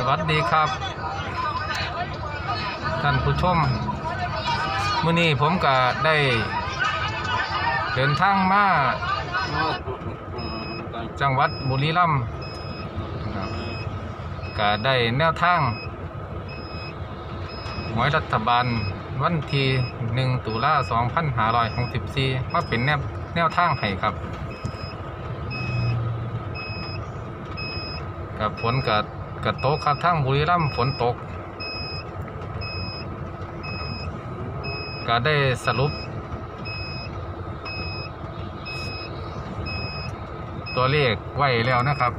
สวัสดีครับ ท่านผู้ชมมื้อนี้ผมก็ได้ เดินทางมาจังหวัดบุรีรัมย์กับก็ได้แนวทางหวยรัฐบาลวันที่1ตุลา2564มาเป็นแนวแนวทางให้ครับกับฝนกับ กับตกครับทั้งบุรีรัมย์ฝนตก ก็ได้สรุป ตัวเลขไว้แล้วนะครับ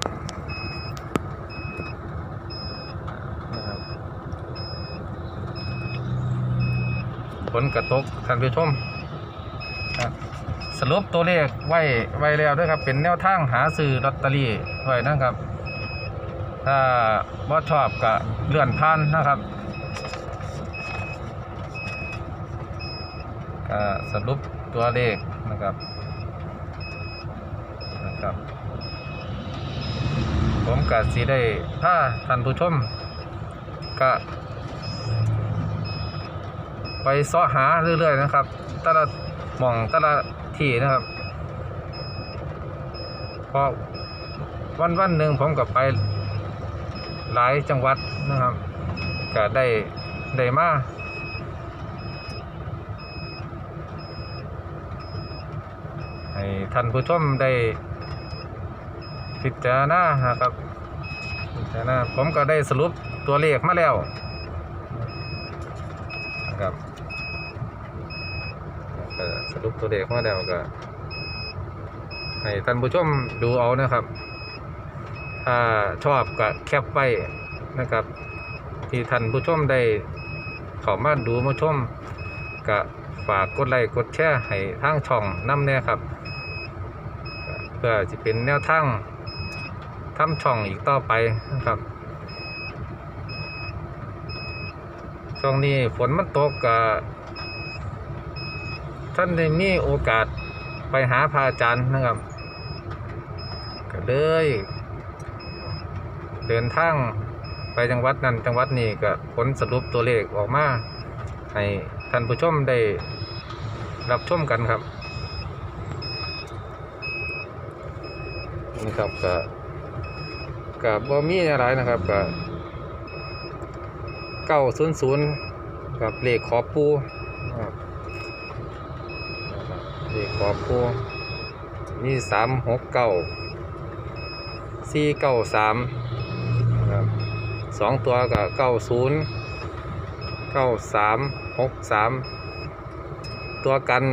ฝนกระตกท่านผู้ชมครับสรุปตัวเลขไว้ไว้แล้วด้วยครับ เป็นแนวทางหาซื้อลอตเตอรี่ไว้นะครับ ถ้าบ่ชอบก็เลื่อนผ่านนะครับก็สรุปตัวเลขนะครับนะครับ ผมก็สิได้ถ้าท่านผู้ชมก็ไปเสาะหาเรื่อยๆนะครับตละหม่องตละที่นะครับพราะวันวันหนึ่งผมก็ไป หลายจังหวัดนะครับก็ได้ได้มาให้ท่านผู้ชมได้พิจารณานะครับพิจารณาผมก็ได้สรุปตัวเลขมาแล้วนะครับสรุปตัวเลขมาแล้วก็ให้ท่านผู้ชมดูเอานะครับ ถ้าชอบก็แคปไว้นะครับ ที่ท่านผู้ชมได้เข้ามาดูมาชมก็ฝากกดไลค์กดแชร์ให้ทางช่องน้ำเนี่ยครับ เพื่อจะเป็นแนวทางทำช่องอีกต่อไปนะครับช่วงนี้ฝนมันตกก็ท่านได้มีโอกาสไปหาพระอาจารย์นะครับ ก็เลย เดินทางไปจังหวัดนั้นจังหวัดนี้ก็ผลสรุปตัวเลขออกมาให้ท่านผู้ชมได้รับชมกันครับนี่ครับก็ก็บ่มีอะไรนะครับก็เก้าศูนย์ศูนย์กับเลขขอบปูเลขขอบปูมีสามหกเก้าสี่เก้าสาม สองตัวกับเก้าศูนย์เก้าสามหกสามตัวกัน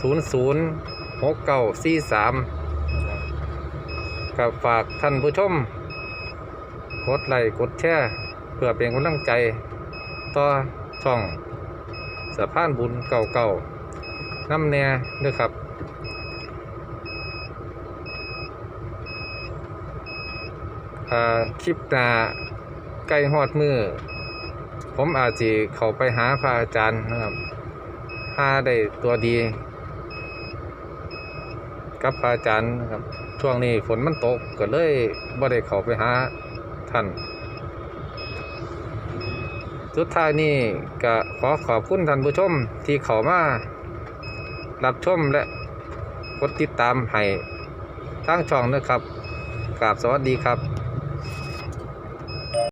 ศูนย์ศูนย์หกเก้าสี่สามกับฝากท่านผู้ชมกดไลค์กดแชร์เพื่อเป็นกำลังใจ ต่อช่องสะพานบุญเก่าๆน้ำแน่ด้วยครับ อ่า คลิปหน้าใกล้ฮอดมือ ผมอาจจะเข้าไปหาพระอาจารย์นะครับหาได้ตัวดี กับพระอาจารย์นะครับช่วงนี้ฝนมันตกก็เลยบ่ได้เข้าไปหาท่านสุดท้ายนี้ก็ขอขอบคุณท่านผู้ชมที่เข้ามารับชมและกดติดตามให้ทางช่องนะครับกราบสวัสดีครับ